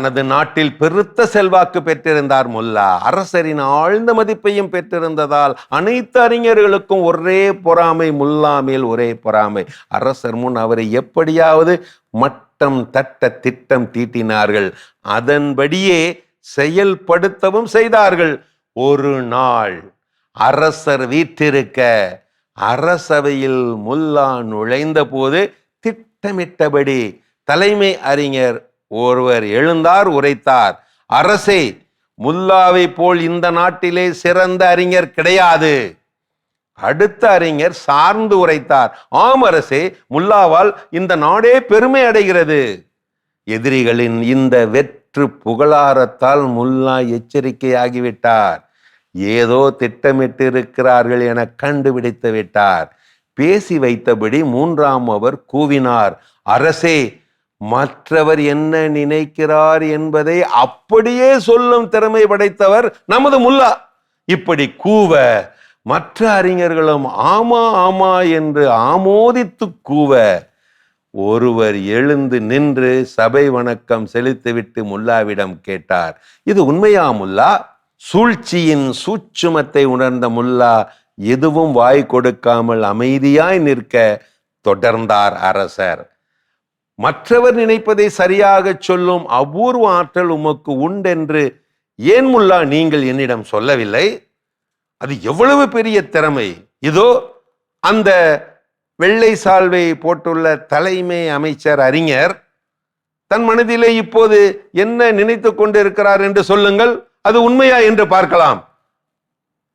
தனது நாட்டில் பெருத்த செல்வாக்கு பெற்றிருந்தார் முல்லா. அரசரின் ஆழ்ந்த மதிப்பையும் பெற்றிருந்ததால் அனைத்து அறிஞர்களுக்கும் ஒரே பொறாமை முல்லா மேல் ஒரே பொறாமை. அரசர் முன் அவரை எப்படியாவது மட்டம் தட்ட திட்டம் தீட்டினார்கள். அதன்படியே செயல்படுத்தவும் செய்தார்கள். ஒரு நாள் அரசர் வீற்றிருக்க அரசவையில் முல்லா நுழைந்த போது திட்டமிட்டபடி தலைமை அறிஞர் ஒருவர் எழுந்தார் உரைத்தார். அரசே முல்லாவை போல் இந்த நாட்டிலே சிறந்த அறிஞர் கிடையாது. அடுத்த அறிஞர் சார்ந்து உரைத்தார். ஆம் அரசே முல்லாவால் இந்த நாடே பெருமை அடைகிறது. எதிரிகளின் இந்த வெற்று புகழாரத்தால் முல்லா எச்சரிக்கையாகிவிட்டார். ஏதோ திட்டமிட்டு இருக்கிறார்கள் என கண்டுபிடித்து விட்டார். பேசி வைத்தபடி மூன்றாம் அவர் கூவினார். அரசே மற்றவர் என்ன நினைக்கிறார் என்பதை அப்படியே சொல்லும் திறமை படைத்தவர் நமது முல்லா. இப்படி கூவ மற்ற அறிஞர்களும் ஆமா ஆமா என்று ஆமோதித்து கூவ ஒருவர் எழுந்து நின்று சபை வணக்கம் செலுத்திவிட்டு முல்லாவிடம் கேட்டார். இது உண்மையா முல்லா? சூழ்ச்சியின் சூட்சுமத்தை உணர்ந்த முல்லா எதுவும் வாய் கொடுக்காமல் அமைதியாய் நிற்க தொடர்ந்தார் அரசர். மற்றவர் நினைப்பதை சரியாக சொல்லும் அபூர்வ ஆற்றல் உமக்கு உண்டென்று ஏன் முல்லா நீங்கள் என்னிடம் சொல்லவில்லை? அது எவ்வளவு பெரிய திறமை. இதோ அந்த வெள்ளை சால்வை போட்டுள்ள தலைமை அமைச்சர் அறிஞர் தன் மனதிலே இப்போது என்ன நினைத்து கொண்டிருக்கிறார் என்று சொல்லுங்கள். அது உண்மையா என்று பார்க்கலாம்.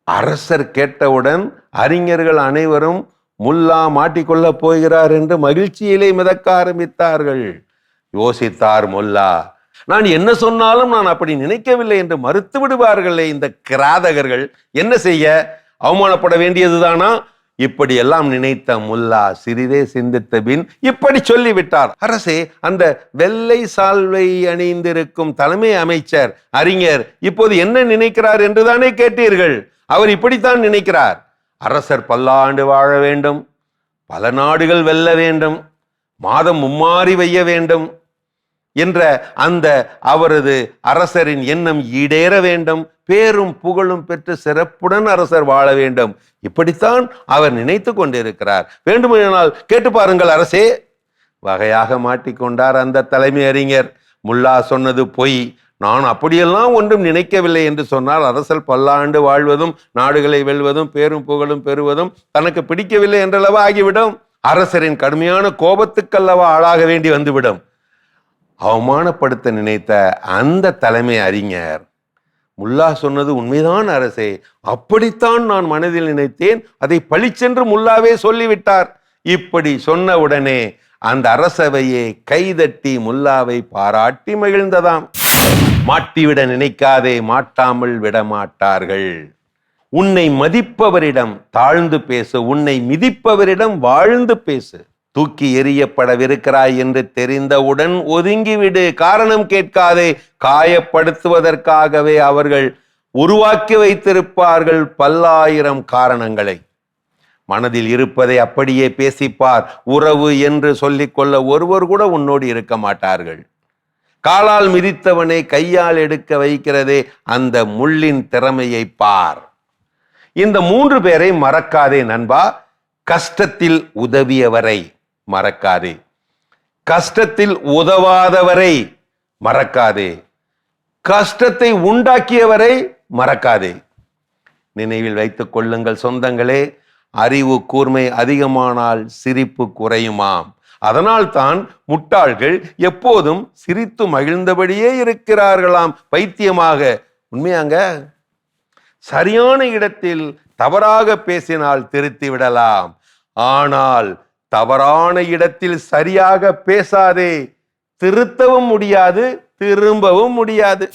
அரசர் கேட்டவுடன் அறிஞர்கள் அனைவரும் முல்லா மாட்டிக்கொள்ளப் போகிறார் என்று மகிழ்ச்சியிலே மிதக்க ஆரம்பித்தார்கள் யோசித்தார் முல்லா நான் என்ன சொன்னாலும் நான் அப்படி நினைக்கவில்லை என்று மறுத்து விடுவார்களே இந்த கிராதகர்கள். என்ன செய்ய? அவமானப்பட வேண்டியதுதானா? இப்படி எல்லாம் நினைத்த முல்லா சிறிதே சிந்தித்த பின் இப்படி சொல்லிவிட்டார். அரசே அந்த வெள்ளை சால்வை அணிந்திருக்கும் தலைமை அமைச்சர் அறிஞர் இப்போது என்ன நினைக்கிறார் என்றுதானே கேட்டீர்கள். அவர் இப்படித்தான் நினைக்கிறார். அரசர் பல்லாண்டு வாழ வேண்டும். பல நாடுகள் வெல்ல வேண்டும். மாதம் மும்மாறி வைய வேண்டும் என்ற அந்த அவரது அரசரின் எண்ணம் ஈடேற வேண்டும். பேரும் புகழும் பெற்று சிறப்புடன் அரசர் வாழ வேண்டும். இப்படித்தான் அவர் நினைத்து கொண்டிருக்கிறார். வேண்டுமானால் கேட்டு பாருங்கள் அரசே. வகையாக மாட்டிக்கொண்டார் அந்த தலைமை அறிஞர். முல்லா சொன்னது பொய். நான் அப்படியெல்லாம் ஒன்றும் நினைக்கவில்லை என்று சொன்னால் அரசர் பல்லாண்டு வாழ்வதும் நாடுகளை வெல்வதும் பேரும் புகழும் பெறுவதும் தனக்கு பிடிக்கவில்லை என்றளவா ஆகிவிடும். அரசரின் கடுமையான கோபத்துக்கல்லவா ஆளாக வேண்டி வந்துவிடும். அவமானப்படுத்த நினைத்த அந்த தலைமை அறிஞர் முல்லா சொன்னது உண்மைதான் அரசே அப்படித்தான் நான் மனதில் நினைத்தேன் அதை பளிச்சென்று முல்லாவே சொல்லிவிட்டார். இப்படி சொன்ன உடனே அந்த அரசவையே கைதட்டி முல்லாவை பாராட்டி மகிழ்ந்ததாம். மாட்டிவிட நினைக்காதே மாட்டாமல் விட மாட்டார்கள் உன்னை மதிப்பவரிடம் தாழ்ந்து பேசு உன்னை மிதிப்பவரிடம் வாழ்ந்து பேசு. தூக்கி எறியப்படவிருக்கிறாய் என்று தெரிந்தவுடன் ஒதுங்கிவிடு. காரணம் கேட்காதே காயப்படுத்துவதற்காகவே அவர்கள் உருவாக்கி வைத்திருப்பார்கள் பல்லாயிரம் காரணங்களை. மனதில் இருப்பதை அப்படியே பேசிப்பார். உறவு என்று சொல்லிக்கொள்ள ஒருவர் கூட உன்னோடு இருக்க மாட்டார்கள். காலால் மிதித்தவனை கையால் எடுக்க வைக்கிறதே அந்த முள்ளின் திறமையை பார். இந்த மூன்று பேரை மறக்காதே நண்பா. கஷ்டத்தில் உதவியவரை மறக்காதே. கஷ்டத்தில் உதவாதவரை மறக்காதே. கஷ்டத்தை உண்டாக்கியவரை மறக்காதே. நினைவில் வைத்துக் கொள்ளுங்கள் சொந்தங்களே. அறிவு கூர்மை அதிகமானால் சிரிப்பு குறையுமாம். அதனால் தான் முட்டாள்கள் எப்போதும் சிரித்து மகிழ்ந்தபடியே இருக்கிறார்களாம். பைத்தியமாக. உண்மையாங்க? சரியான இடத்தில் தவறாக பேசினால் திருத்தி விடலாம். ஆனால் தவறான இடத்தில் சரியாக பேசாதே. திருத்தவும் முடியாது திரும்பவும் முடியாது.